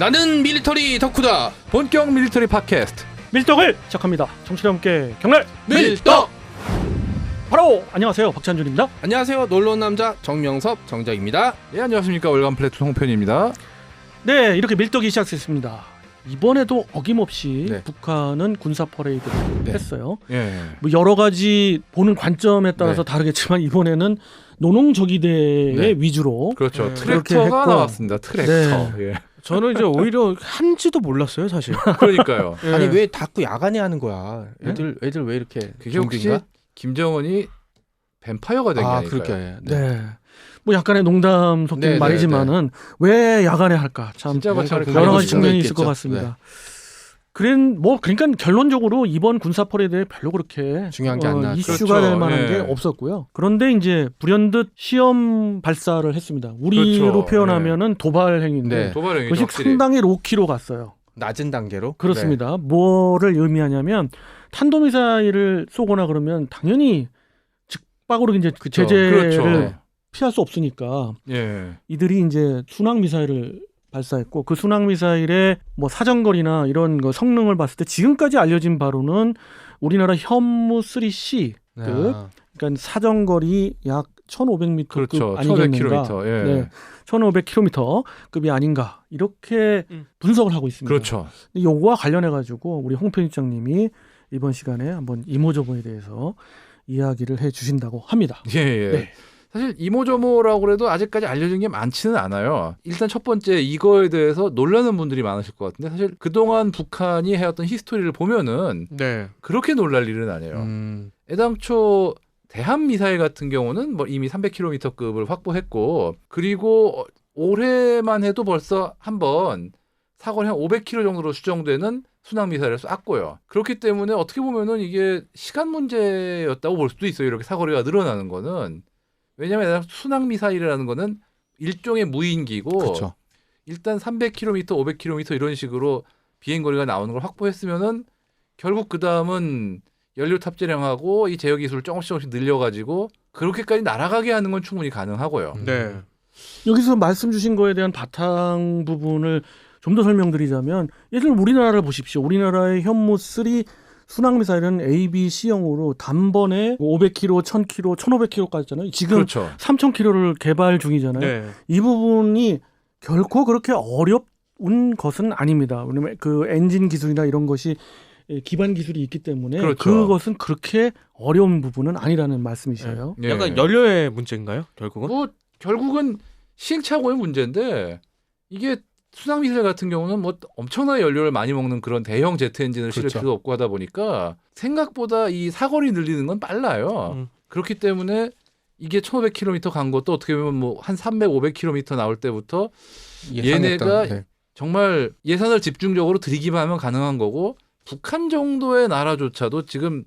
나는 밀리터리 덕후다. 본격 밀리터리 팟캐스트 밀떡을 시작합니다. 정치와 함께 경날 밀떡. 바로 안녕하세요 박찬준입니다. 안녕하세요. 놀러 온 남자 정명섭 정작입니다. 예 안녕하십니까 월간 플래툰 홍편입니다 네 이렇게 밀떡이 시작됐습니다. 이번에도 어김없이 네. 북한은 군사 퍼레이드를 네. 했어요. 예 뭐 여러 가지 보는 관점에 따라서 네. 다르겠지만 이번에는 노농 저기대의 네. 위주로 그렇죠 네. 트랙터가. 나왔습니다 트랙터 예 저는 이제 오히려 한지도 몰랐어요, 사실. 그러니까요 예. 아니 왜 자꾸 야간에 하는 거야? 애들 애들 왜 이렇게 그게 혹시 좀비인가? 김정은이 뱀파이어가 된 게 아 아닐까요? 그렇게. 네. 뭐 약간의 농담 섞인 네, 네, 말이지만은 왜 야간에 할까 참 진짜 뭐참 여러 여러 가지 측면이 있을 것 있겠죠. 같습니다. 그런 뭐 그러니까 결론적으로 이번 군사 퍼레이드에 별로 그렇게 중요한 게안 어, 나왔죠. 이슈가 그렇죠. 될 만한 예. 게 없었고요. 그런데 이제 불현듯 시험 발사를 했습니다. 우리로 그렇죠. 표현하면 도발 행위인데 네. 도발 행위죠 그것이 확실히 상당히 로키로 갔어요. 낮은 단계로. 그렇습니다. 뭐를 의미하냐면 탄도미사일을 쏘거나 그러면 당연히 즉박으로 이제 그 그렇죠. 제재를 그렇죠. 네. 피할 수 없으니까 예 이들이 이제 순항 미사일을 발사했고 그 순항 미사일의 뭐 사정거리나 이런 거 성능을 봤을 때 지금까지 알려진 바로는 우리나라 현무 3C 네. 그 아, 그러니까 사정거리 약 1,500m 그렇죠 급 아니겠는가? 1500km 예 네. 1,500km 급이 아닌가 이렇게 음. 분석을 하고 있습니다. 그렇죠 근데 요거와 관련해 가지고 우리 홍 편집장님이 이번 시간에 한번 이모저모에 대해서 이야기를 해 주신다고 합니다. 예, 예. 네. 사실 이모저모라고 그래도 아직까지 알려진 게 많지는 않아요. 일단 첫 번째 이거에 대해서 놀라는 분들이 많으실 것 같은데 사실 그동안 북한이 해왔던 히스토리를 보면은 네. 그렇게 놀랄 일은 아니에요. 음, 애당초 대한 미사일 같은 경우는 뭐 이미 300km급을 확보했고 그리고 어, 올해만 해도 벌써 한번 사거리 한 500km 정도로 수정되는 순항 미사일을 쐈고요. 그렇기 때문에 어떻게 보면은 이게 시간 문제였다고 볼 수도 있어요. 이렇게 사거리가 늘어나는 거는 왜냐하면 순항 미사일이라는 거는 일종의 무인기고 그렇죠. 일단 300km, 500km 이런 식으로 비행 거리가 나오는 걸 확보했으면은 결국 그 다음은 연료 탑재량하고 이 제어 기술을 조금씩 조금씩 늘려가지고 그렇게까지 날아가게 하는 건 충분히 가능하고요. 음. 네. 여기서 말씀 주신 거에 대한 바탕 부분을 좀 더 설명드리자면 예를 들어 우리나라를 보십시오. 우리나라의 현무 3 순항 미사일은 A, B, C형으로 단번에 500km, 1000km, 1500km까지잖아요. 지금 그렇죠. 3000km를 개발 중이잖아요. 네. 이 부분이 결코 그렇게 어려운 것은 아닙니다. 왜냐면 그 엔진 기술이나 이런 것이 예, 기반 기술이 있기 때문에 그렇죠. 그것은 그렇게 어려운 부분은 아니라는 말씀이세요. 예. 약간 연료의 문제인가요, 결국은? 뭐 결국은 시행착오의 문제인데 이게 순항 미사일 같은 경우는 뭐 엄청나게 연료를 많이 먹는 그런 대형 제트 엔진을 실을 그렇죠. 필요도 없고 하다 보니까 생각보다 이 사거리 늘리는 건 빨라요. 음. 그렇기 때문에 이게 1,500km 간 것도 어떻게 보면 뭐 한 300, 500km 나올 때부터 얘네가 네. 정말 예산을 집중적으로 들이기만 하면 가능한 거고 북한 정도의 나라조차도 지금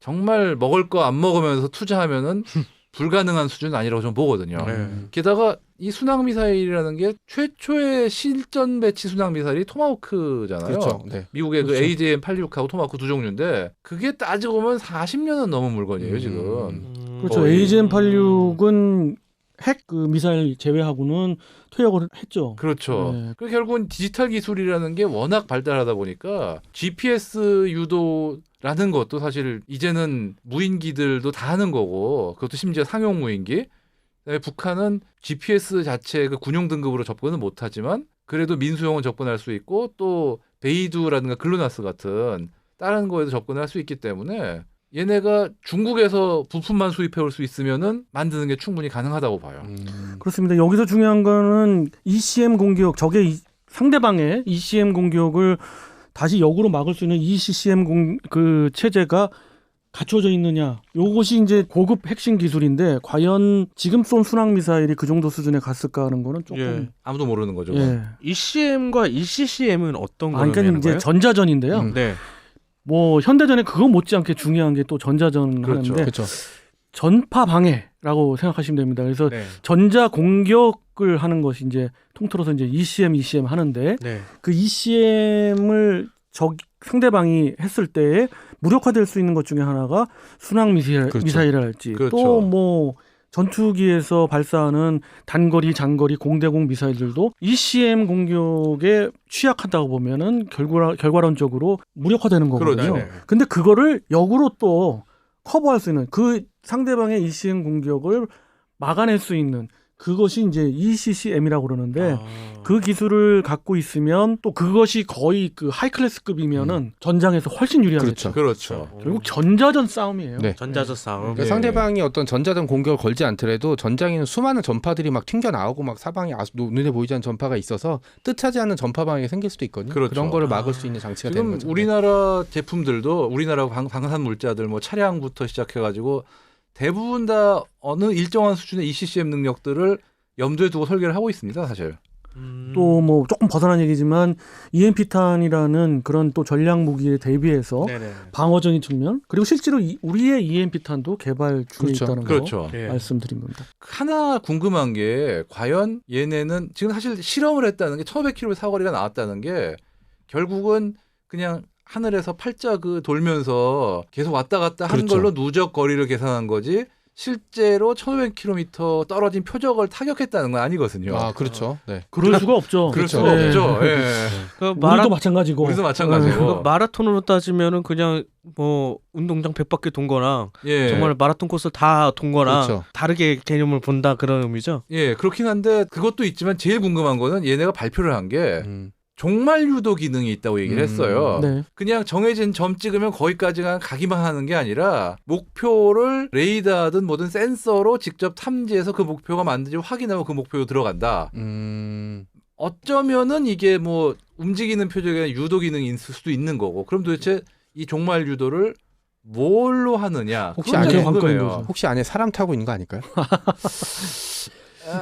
정말 먹을 거 안 먹으면서 투자하면은 불가능한 수준은 아니라고 저는 보거든요. 네. 음. 게다가 이 순항 미사일이라는 게 최초의 실전 배치 순항 미사일이 토마호크잖아요. 그렇죠. 네. 미국의 그 그렇죠. AJM-86하고 토마호크 두 종류인데 그게 따지고 보면 40년은 넘은 물건이에요 음. 지금. 음. 그렇죠. 거의. AGM-86은 핵 그 미사일 제외하고는 퇴역을 했죠. 그렇죠. 네. 그 결국은 디지털 기술이라는 게 워낙 발달하다 보니까 GPS 유도 라는 것도 사실 이제는 무인기들도 다 하는 거고 그것도 심지어 상용 무인기. 북한은 GPS 자체 그 군용 등급으로 접근은 못하지만 그래도 민수용은 접근할 수 있고 또 베이두라든가 글로나스 같은 다른 거에도 접근할 수 있기 때문에 얘네가 중국에서 부품만 수입해 올 수 있으면은 만드는 게 충분히 가능하다고 봐요. 음, 그렇습니다. 여기서 중요한 거는 ECM 공격, 적의 이- 상대방의 ECM 공격을 다시 역으로 막을 수 있는 ECCM 공, 그 체제가 갖춰져 있느냐. 요것이 이제 고급 핵심 기술인데 과연 지금 쏜 순항 미사일이 그 정도 수준에 갔을까 하는 거는 조금 예. 아무도 모르는 거죠. 예. ECM과 ECCM은 어떤 아, 거를 그러니까 이제 거예요? 전자전인데요. 음. 네. 뭐 현대전에 그거 못지않게 중요한 게 또 전자전 그렇죠. 하는데 그렇죠. 전파 방해라고 생각하시면 됩니다. 그래서 네. 전자 공격을 하는 것이 이제 통틀어서 이제 ECM, ECM 하는데 네. 그 ECM을 적 상대방이 했을 때에 무력화될 수 있는 것 중에 하나가 순항 미사일, 그렇죠. 미사일이랄지 그렇죠. 또뭐 전투기에서 발사하는 단거리, 장거리, 공대공 미사일들도 ECM 공격에 취약하다고 보면은 결과, 결과론적으로 무력화되는 거거든요. 그렇죠. 네네. 근데 그거를 역으로 또 커버할 수 있는 그 상대방의 ECM 공격을 막아낼 수 있는 그것이 이제 ECCM이라고 그러는데 아. 그 기술을 갖고 있으면 또 그것이 거의 그 하이클래스급이면은 전장에서 훨씬 유리하겠죠. 그렇죠. 그렇죠. 결국 전자전 싸움이에요. 네. 전자전 싸움. 그러니까 예. 상대방이 어떤 전자전 공격을 걸지 않더라도 전장에는 수많은 전파들이 막 튕겨 나오고 막 사방에 아주 노- 눈에 보이지 않는 전파가 있어서 뜻하지 않은 전파 방해가 생길 수도 있거든요. 그렇죠. 런 거를 막을 아. 수 있는 장치가 되는 지금 거죠. 네. 우리나라 제품들도 우리나라 방, 방산 물자들 뭐 차량부터 시작해 가지고 대부분 다 어느 일정한 수준의 ECCM 능력들을 염두에 두고 설계를 하고 있습니다, 사실. 음. 또뭐 조금 벗어난 얘기지만 EMP탄이라는 그런 또 전략 무기에 대비해서 네네. 방어적인 측면 그리고 실제로 이- 우리의 EMP탄도 개발 중에 그렇죠. 있다는 거 그렇죠. 예. 말씀드린 겁니다. 하나 궁금한 게 과연 얘네는 지금 사실 실험을 했다는 게 1500km 사거리가 나왔다는 게 결국은 그냥 하늘에서 팔자 그 돌면서 계속 왔다 갔다 하는 그렇죠. 걸로 누적 거리를 계산한 거지 실제로 1500km 떨어진 표적을 타격했다는 건 아니거든요. 아 그렇죠. 네. 그럴 수가 없죠. 그럴 그렇죠. 수가 네. 없죠. 예. 그 우리도 마라, 마찬가지고. 우리도 마찬가지고. 그 마라톤으로 따지면은 그냥 뭐 운동장 100바퀴 돈 거랑 예. 정말 마라톤 코스 다 돈 거랑 그렇죠. 다르게 개념을 본다 그런 의미죠. 예, 그렇긴 한데 그것도 있지만 제일 궁금한 거는 얘네가 발표를 한게 음. 종말 유도 기능이 있다고 얘기를 음. 했어요. 네. 그냥 정해진 점 찍으면 거기까지만 가기만 하는 게 아니라 목표를 레이더든 뭐든 센서로 직접 탐지해서 그 목표가 맞는지 확인하고 그 목표로 들어간다. 음. 어쩌면은 이게 뭐 움직이는 아니라 유도 기능이 있을 수도 있는 거고. 그럼 도대체 이 종말 유도를 뭘로 하느냐? 혹시 안에. 혹시 안에 사람 타고 있는 거 아닐까요?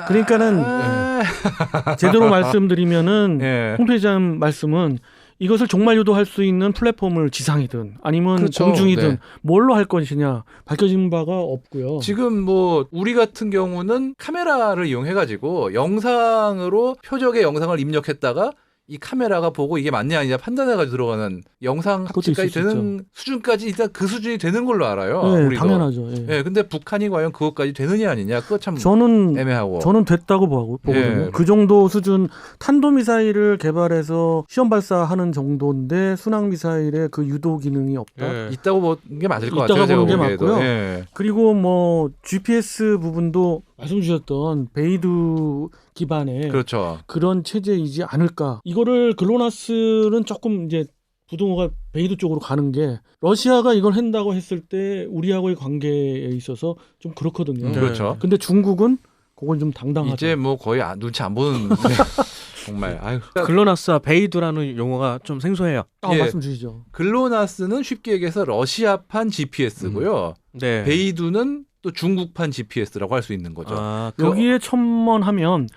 그러니까는 아, 제대로 말씀드리면은 예. 홈페이지 한 말씀은 이것을 종말 유도할 수 있는 플랫폼을 지상이든 아니면 그렇죠. 공중이든 네. 뭘로 할 것이냐 밝혀진 바가 없고요. 지금 뭐 우리 같은 경우는 카메라를 이용해 가지고 영상으로 표적의 영상을 입력했다가 이 카메라가 보고 이게 맞냐 아니냐 판단해 가지고 들어가는 영상 합치까지 되는 수준까지 일단 그 수준이 되는 걸로 알아요. 네, 우리도. 당연하죠. 예. 예, 근데 북한이 과연 그것까지 되느냐 아니냐 그거 참 저는 애매하고. 저는 됐다고 보고- 보거든요. 예. 그 정도 수준 탄도 미사일을 개발해서 시험 발사하는 정도인데 순항 미사일의 그 유도 기능이 없다. 예. 있다고 보는 게 맞을 것 있다고 같아요. 제가 보는 게. 맞고요. 예. 그리고 뭐 GPS 부분도 말씀 주셨던 베이두 기반의 그렇죠. 그런 체제이지 않을까. 이거를 글로나스는 조금 이제 부동호가 베이두 쪽으로 가는 게 러시아가 이걸 한다고 했을 때 우리하고의 관계에 있어서 좀 그렇거든요. 음, 네. 그렇죠. 근데 중국은 그건 좀 당당하죠. 이제 뭐 거의 안- 눈치 안 보는 정말 아유. 글로나스와 베이두라는 용어가 좀 생소해요. 아, 예. 말씀 주시죠. 글로나스는 쉽게 얘기해서 러시아판 GPS고요. 네. 베이두는 또 중국판 GPS라고 할 수 있는 거죠. 아, 그 여기에 첨언하면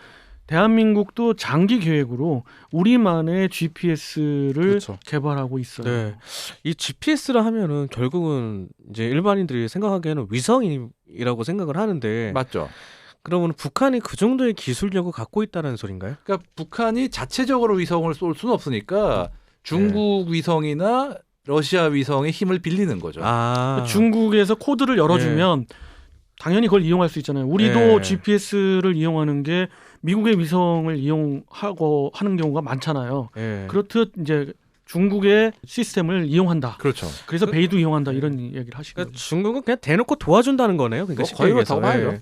대한민국도 장기 계획으로 우리만의 GPS를 그렇죠. 개발하고 있어요. 네. 이 GPS라 하면은 결국은 이제 일반인들이 생각하기에는 위성이라고 생각을 하는데 맞죠. 그러면 북한이 그 정도의 기술력을 갖고 있다는 소린가요? 그러니까 북한이 자체적으로 위성을 쏠 수는 없으니까 중국 위성이나 러시아 위성의 힘을 빌리는 거죠. 아. 중국에서 코드를 열어주면 당연히 그걸 이용할 수 있잖아요. 우리도 네. GPS를 이용하는 게 미국의 위성을 이용하고 하는 경우가 많잖아요. 예. 그렇듯 이제 중국의 시스템을 이용한다. 그렇죠. 그래서 그- 베이도 이용한다 이런 얘기를 하신 그러니까. 중국은 그냥 대놓고 도와준다는 거네요. 그러니까 뭐 거의 봐야죠. 예.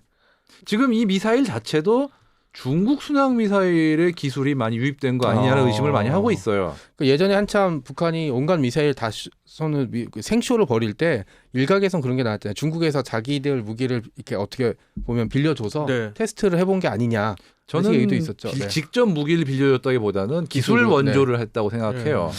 지금 이 미사일 자체도 중국 순항 미사일의 기술이 많이 유입된 거 아니냐는 아. 의심을 많이 하고 있어요. 그 예전에 한참 북한이 온갖 미사일 다 쏘- 쏘는 미- 그 생쇼를 벌일 때 일각에선 그런 게 나왔잖아요. 중국에서 자기들 무기를 이렇게 어떻게 보면 빌려줘서 네. 테스트를 해본 게 아니냐. 저는 얘기도 있었죠. 비- 네. 직접 무기를 빌려줬다기보다는 기술 기술로, 원조를 했다고 생각해요.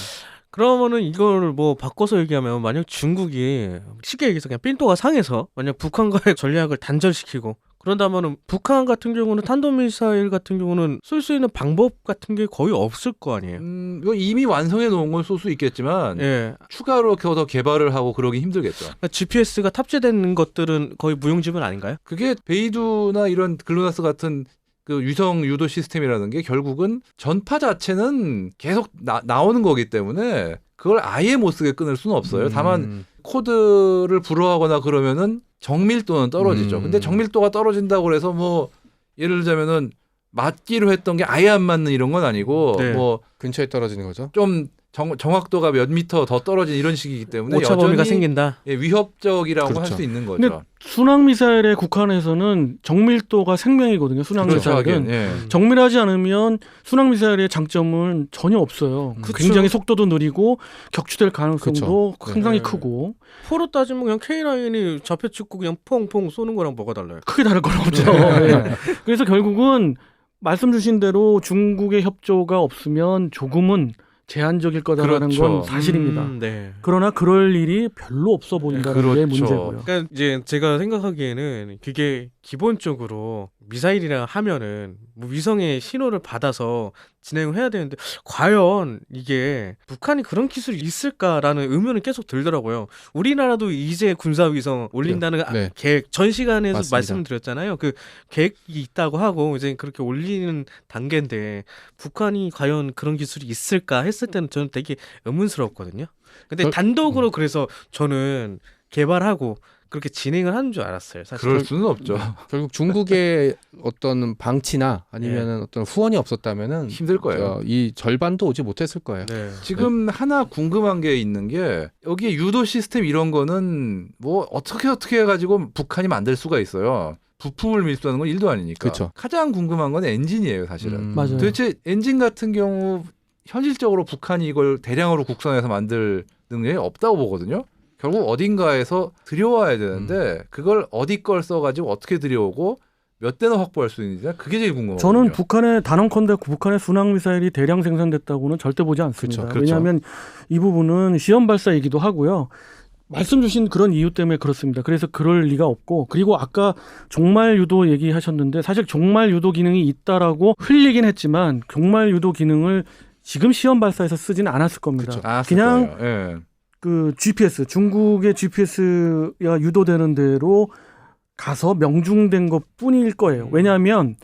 그러면은 이걸 뭐 바꿔서 얘기하면 만약 중국이 쉽게 얘기해서 그냥 삔또가 상해서 만약 북한과의 전략을 단절시키고 그런다면은 북한 같은 경우는 탄도미사일 같은 경우는 쏠 수 있는 방법 같은 게 거의 없을 거 아니에요. 음, 이거 이미 완성해 놓은 걸쏠수 있겠지만 예. 추가로 더 개발을 하고 그러기 힘들겠죠. GPS가 탑재된 것들은 거의 무용지물 아닌가요? 그게 베이두나 이런 글로나스 같은 그 유성 유도 시스템이라는 게 결국은 전파 자체는 계속 나, 나오는 거기 때문에 그걸 아예 못 쓰게 끊을 수는 없어요. 다만 음. 코드를 불허하거나 그러면은 정밀도는 떨어지죠. 음. 근데 정밀도가 떨어진다고 해서 뭐 예를 들자면은 맞기로 했던 게 아예 안 맞는 이런 건 아니고 네. 뭐 근처에 떨어지는 거죠. 좀 정확도가 몇 미터 더 떨어진 이런 식이기 때문에 오차 범위가 여전히 생긴다. 예, 위협적이라고 할 그렇죠. 수 있는 근데 거죠. 순항 미사일에 국한에서는 정밀도가 생명이거든요. 순항 그렇죠. 미사일은 예. 정밀하지 않으면 순항 미사일의 장점은 전혀 없어요. 그쵸. 굉장히 속도도 느리고 격추될 가능성도 그쵸. 상당히 네. 크고 포로 따지면 그냥 K9이 좌표 찍고 그냥 퐁퐁 쏘는 거랑 뭐가 달라요? 크게 다를 건 없죠. 예. 그래서 결국은 말씀 주신 대로 중국의 협조가 없으면 조금은 제한적일 거다라는 그렇죠. 건 사실입니다. 음, 네. 그러나 그럴 일이 별로 없어 보인다는 게 그렇죠. 문제고요. 그러니까 이제 제가 생각하기에는 그게 기본적으로 미사일이라 하면은 뭐 위성의 신호를 받아서 진행을 해야 되는데 과연 이게 북한이 그런 기술이 있을까라는 의문은 계속 들더라고요. 우리나라도 이제 군사 위성 올린다는 네. 계획 전 시간에서 맞습니다. 말씀드렸잖아요. 그 계획이 있다고 하고 이제 그렇게 올리는 단계인데 북한이 과연 그런 기술이 있을까 했을 때는 저는 되게 의문스러웠거든요. 근데 저- 단독으로 그래서 저는 개발하고 그렇게 진행을 하는 줄 알았어요. 사실. 그럴 수는 없죠. 결국 중국의 어떤 방치나 아니면은 어떤 후원이 없었다면은 힘들 거예요. 어, 이 절반도 오지 못했을 거예요. 네. 지금 하나 궁금한 게 있는 게 여기에 유도 시스템 이런 거는 뭐 어떻게 어떻게 해가지고 북한이 만들 수가 있어요. 부품을 밀수하는 건 일도 아니니까. 그쵸. 가장 궁금한 건 엔진이에요, 사실은. 음. 맞아요. 도대체 엔진 같은 경우 현실적으로 북한이 이걸 대량으로 국산해서 만들 능력이 없다고 보거든요. 결국 어딘가에서 들여와야 되는데 그걸 어디 걸 써가지고 어떻게 들여오고 몇 대나 확보할 수 있는지 그게 제일 궁금해요. 저는 북한의 단언컨대 북한의 순항 미사일이 대량 생산됐다고는 절대 보지 않습니다. 그렇죠. 그렇죠. 왜냐하면 이 부분은 시험 발사이기도 하고요. 말씀 주신 그런 이유 때문에 그렇습니다. 그래서 그럴 리가 없고 그리고 아까 종말 유도 얘기하셨는데 사실 종말 유도 기능이 있다라고 흘리긴 했지만 종말 유도 기능을 지금 시험 발사에서 쓰지는 않았을 겁니다. 그렇죠. 아, 그냥 예. 그 GPS 중국의 GPS가 유도되는 대로 가서 명중된 것 뿐일 거예요. 음. 왜냐하면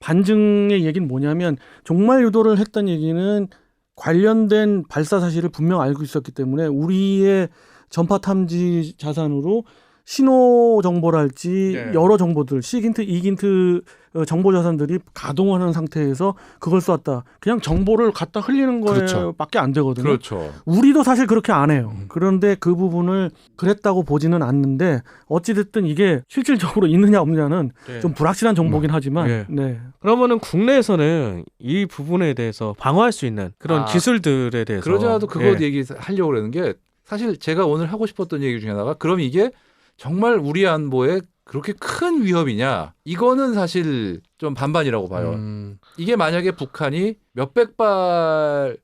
반증의 얘기는 뭐냐면 종말 유도를 했다는 얘기는 관련된 발사 사실을 분명 알고 있었기 때문에 우리의 전파 탐지 자산으로 신호 정보랄지 네. 여러 정보들 시긴트, 이긴트 어, 정보 자산들이 가동하는 상태에서 그걸 쐈다. 그냥 정보를 갖다 흘리는 그렇죠. 거에밖에 안 되거든요. 그렇죠. 우리도 사실 그렇게 안 해요. 음. 그런데 그 부분을 그랬다고 보지는 않는데 어찌 됐든 이게 실질적으로 있느냐 없느냐는 네. 좀 불확실한 정보긴 하지만 네. 네. 그러면은 국내에서는 이 부분에 대해서 방어할 수 있는 그런 아, 기술들에 대해서 그러지 않아도 그거 예. 얘기하려고 그러는 게 사실 제가 오늘 하고 싶었던 얘기 중에 하나가 그럼 이게 정말 우리 안보에 그렇게 큰 위협이냐? 이거는 사실 좀 반반이라고 봐요. 음, 이게 만약에 북한이 몇백 발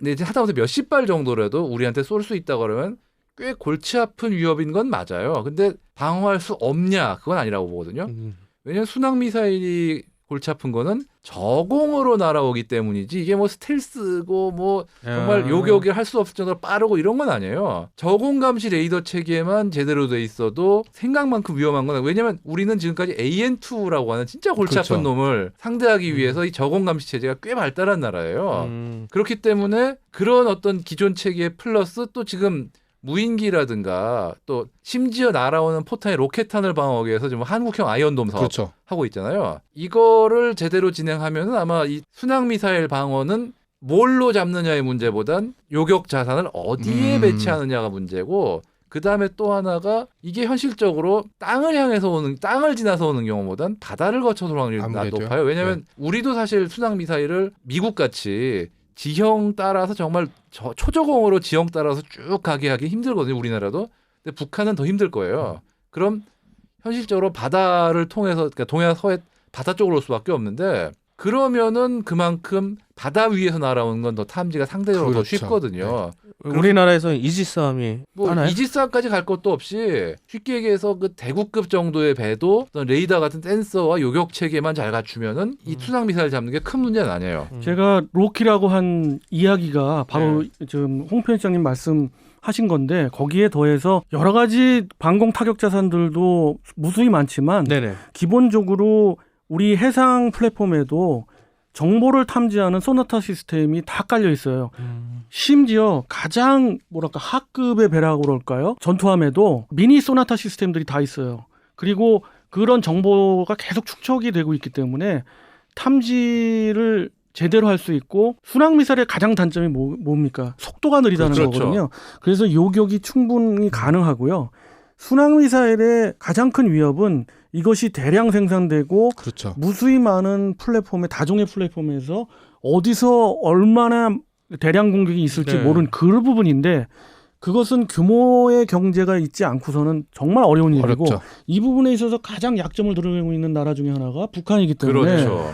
내지 하다못해 몇십 발 정도라도 우리한테 쏠 수 있다 그러면 꽤 골치 아픈 위협인 건 맞아요. 근데 방어할 수 없냐? 그건 아니라고 보거든요. 음. 왜냐면 순항 미사일이 골치 아픈 거는 저공으로 날아오기 때문이지 이게 뭐 스텔스고 뭐 정말 아. 요격이 할 수 없을 정도로 빠르고 이런 건 아니에요. 저공 감시 레이더 체계만 제대로 돼 있어도 생각만큼 위험한 건 왜냐면 우리는 지금까지 AN2라고 하는 진짜 골치 그렇죠. 아픈 놈을 상대하기 위해서 이 저공 감시 체제가 꽤 발달한 나라예요. 음. 그렇기 때문에 그런 어떤 기존 체계 플러스 또 지금 무인기라든가 또 심지어 날아오는 포탄의 로켓탄을 방어하기 위해서 지금 한국형 아이언돔 사업 그렇죠. 하고 있잖아요. 이거를 제대로 진행하면은 아마 이 순항 미사일 방어는 뭘로 잡느냐의 문제보단 요격 자산을 어디에 음. 배치하느냐가 문제고 그 다음에 또 하나가 이게 현실적으로 땅을 향해서 오는 땅을 지나서 오는 경우보단 바다를 거쳐서 올 확률이. 네. 높아요. 왜냐하면 우리도 사실 순항 미사일을 미국 같이 지형 따라서 정말 저, 초저공으로 지형 따라서 쭉 가게 하기 힘들거든요. 우리나라도. 근데 북한은 더 힘들 거예요. 그럼 현실적으로 바다를 통해서 그러니까 동해안 서해 바다 쪽으로 올 수밖에 없는데 그러면은 그만큼 바다 위에서 날아오는 건 더 탐지가 상대적으로 그렇죠. 더 쉽거든요. 우리나라에서는 이지스함이 뭐 하나요? 이지스함까지 갈 것도 없이 쉽게 얘기해서 그 대구급 정도의 배도 어떤 레이더 같은 센서와 요격 체계만 잘 갖추면은 이 음. 투상 미사일 잡는 게 큰 문제는 아니에요. 음. 제가 로키라고 한 이야기가 바로 네. 지금 홍 편집장님 말씀 하신 건데 거기에 더해서 여러 가지 방공 타격 자산들도 무수히 많지만 네네. 기본적으로 우리 해상 플랫폼에도 정보를 탐지하는 소나타 시스템이 다 깔려 있어요. 음. 심지어 가장 뭐랄까 하급의 배라고 그럴까요? 전투함에도 미니 소나타 시스템들이 다 있어요. 그리고 그런 정보가 계속 축적이 되고 있기 때문에 탐지를 제대로 할 수 있고 순항 미사일의 가장 단점이 뭐, 뭡니까? 속도가 느리다는 그렇죠. 거거든요. 그래서 요격이 충분히 가능하고요. 순항 미사일의 가장 큰 위협은 이것이 대량 생산되고 그렇죠. 무수히 많은 플랫폼에 다종의 플랫폼에서 어디서 얼마나 대량 공격이 있을지 네. 모르는 그 부분인데 그것은 규모의 경제가 있지 않고서는 정말 어려운 일이고 어렵죠. 이 부분에 있어서 가장 약점을 드러내고 있는 나라 중에 하나가 북한이기 때문에 그렇죠.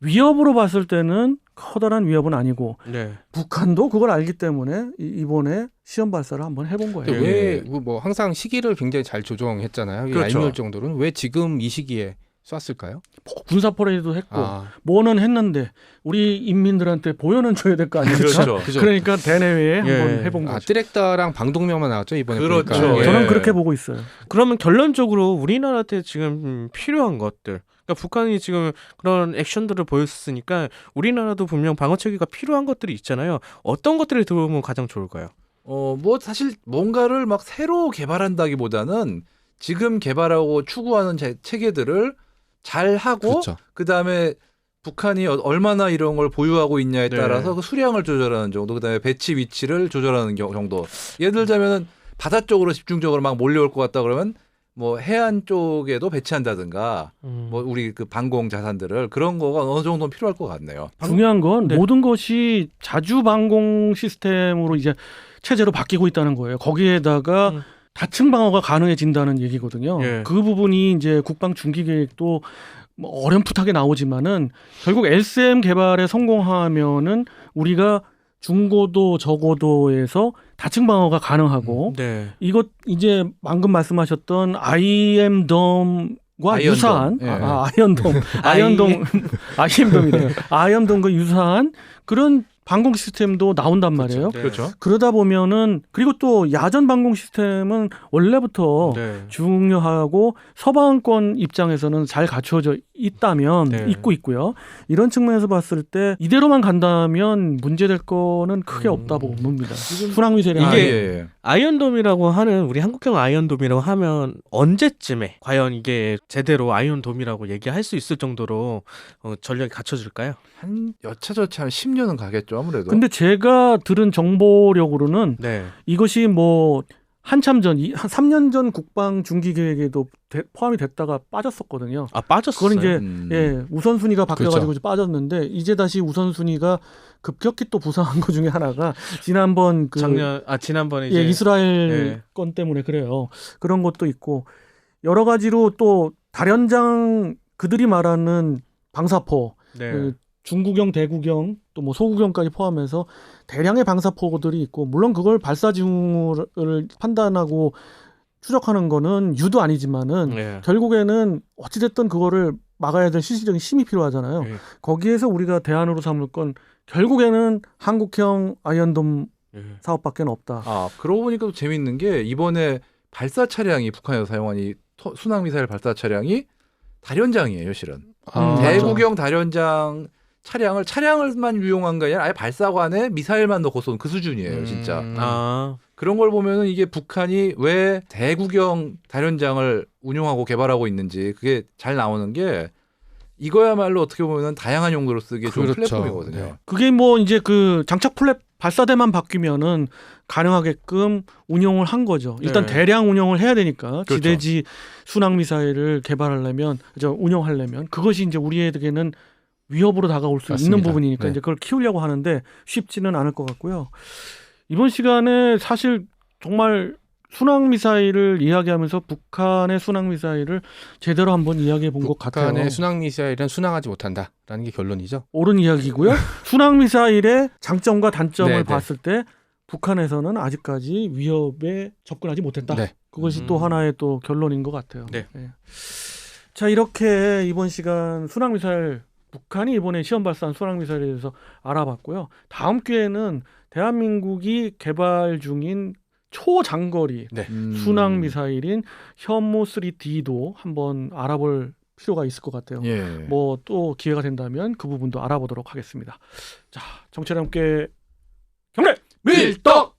위협으로 봤을 때는 커다란 위협은 아니고 네. 북한도 그걸 알기 때문에 이- 이번에 시험 발사를 한번 해본 거예요. 근데 예. 왜뭐 항상 시기를 굉장히 잘 조정했잖아요. 그렇죠. 얄미울 정도로는 왜 지금 이 시기에 쐈을까요? 뭐 군사 퍼레이드도 했고 아, 뭐는 했는데 우리 인민들한테 보여는 줘야 될 거 아니겠죠? 그렇죠. 그죠. 그러니까 대내외에 예. 한번 해본 아, 거죠. 뜨렉다랑 방독면만 나왔죠 이번에 그렇죠. 보니까. 예. 저는 그렇게 보고 있어요. 그러면 결론적으로 우리나라한테 지금 음, 필요한 것들. 그러니까 북한이 지금 그런 액션들을 보였으니까 우리나라도 분명 방어 체계가 필요한 것들이 있잖아요. 어떤 것들이 들어오면 가장 좋을까요? 어, 뭐 사실 뭔가를 막 새로 개발한다기보다는 지금 개발하고 추구하는 제- 체계들을 잘 하고 그렇죠. 그 다음에 북한이 어- 얼마나 이런 걸 보유하고 있냐에 네. 따라서 그 수량을 조절하는 정도, 그 다음에 배치 위치를 조절하는 경- 정도. 예를 들자면은 바다 쪽으로 집중적으로 막 몰려올 것 같다 그러면 뭐 해안 쪽에도 배치한다든가 음. 뭐 우리 그 방공 자산들을 그런 거가 어느 정도는 필요할 것 같네요. 중요한 건 네. 모든 것이 자주 방공 시스템으로 이제 체제로 바뀌고 있다는 거예요. 거기에다가 음. 다층 방어가 가능해진다는 얘기거든요. 예. 그 부분이 이제 국방 중기 계획도 뭐 어렴풋하게 나오지만은 결국 LCM 개발에 성공하면은 우리가 중고도 저고도에서 다층 방어가 가능하고 네. 이것 이제 방금 말씀하셨던 아이엠돔과 아이언돔. 유사한 예. 아, 아이언돔 아이언돔 아이엠돔이래 아이언돔과 유사한 그런 방공 시스템도 나온단 말이에요. 네. 그렇죠. 그러다 보면은 그리고 또 야전 방공 시스템은 원래부터 네. 중요하고 서방권 입장에서는 잘 갖추어져 있다면 네. 있고 있고요. 이런 측면에서 봤을 때 이대로만 간다면 문제될 거는 크게 음. 없다고 봅니다. 순항 미사일이 아, 이게- 예, 예. 아이언돔이라고 하는 우리 한국형 아이언돔이라고 하면 언제쯤에 과연 이게 제대로 아이언돔이라고 얘기할 수 있을 정도로 어, 전력이 갖춰질까요? 한 여차저차 한 10년은 가겠죠 아무래도. 근데 제가 들은 정보력으로는 네. 이것이 뭐 한참 전, 이- 한 3년 전 국방 중기 계획에도 대- 포함이 됐다가 빠졌었거든요. 아 빠졌어요. 그건 이제 음. 예 우선순위가 바뀌어 가지고 그렇죠. 이제 빠졌는데 이제 다시 우선순위가 급격히 또 부상한 것 중에 하나가 지난번 그 작년 아 지난번에 예, 이제 이스라엘 예. 건 때문에 그래요. 그런 것도 있고 여러 가지로 또 다련장 그들이 말하는 방사포 네. 그 중국형, 대구경, 또 뭐 소구경까지 포함해서 대량의 방사포들이 있고 물론 그걸 발사 징후를 판단하고 추적하는 거는 유도 아니지만은 네. 결국에는 어찌됐든 그거를 막아야 될 실질적인 힘이 필요하잖아요. 네. 거기에서 우리가 대안으로 삼을 건 결국에는 한국형 아이언돔 네. 사업밖에 없다. 아 그러고 보니까 또 재밌는 게 이번에 발사 차량이 북한에서 사용한 이 토- 순항 미사일 발사 차량이 다련장이에요, 실은. 아, 음, 대구경 다련장 차량을 차량을만 유용한 게 아니라 아예 발사관에 미사일만 넣고 쏜 그 수준이에요, 진짜. 음. 아 그런 걸 보면은 이게 북한이 왜 대구경 다련장을 운용하고 개발하고 있는지 그게 잘 나오는 게 이거야말로 어떻게 보면은 다양한 용도로 쓰기에 좋은 그렇죠. 플랫폼이거든요. 네. 그게 뭐 이제 그 장착 플랫 발사대만 바뀌면은 가능하게끔 운용을 한 거죠. 일단 네. 대량 운영을 해야 되니까 그렇죠. 지대지 순항 미사일을 개발하려면 저 운영하려면 그것이 이제 우리에게는 위협으로 다가올 수 있는 맞습니다. 부분이니까 네. 이제 그걸 키우려고 하는데 쉽지는 않을 것 같고요. 이번 시간에 사실 정말 순항 미사일을 이야기하면서 북한의 순항 미사일을 제대로 한번 이야기해 본 것 같아요. 북한의 순항 미사일은 순항하지 못한다라는 게 결론이죠. 옳은 이야기고요. 순항 미사일의 장점과 단점을 네, 네. 봤을 때 북한에서는 아직까지 위협에 접근하지 못했다. 네. 그것이 음. 또 하나의 또 결론인 것 같아요. 네. 자 이렇게 이번 시간 순항 미사일 북한이 이번에 시험 발사한 순항 미사일에 대해서 알아봤고요. 다음 기회에는 대한민국이 개발 중인 초장거리 음. 순항 미사일인 현무 3D도 한번 알아볼 필요가 있을 것 같아요. 예. 뭐또 기회가 된다면 그 부분도 알아보도록 하겠습니다. 자, 정치와 함께 경례 밀떡